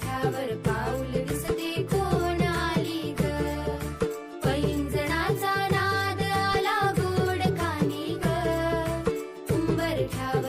त्यावर पाऊल दिसते कोण आली ग? पैंजणाचा नाद आला गोड कानी ग. उंबरठ्यावर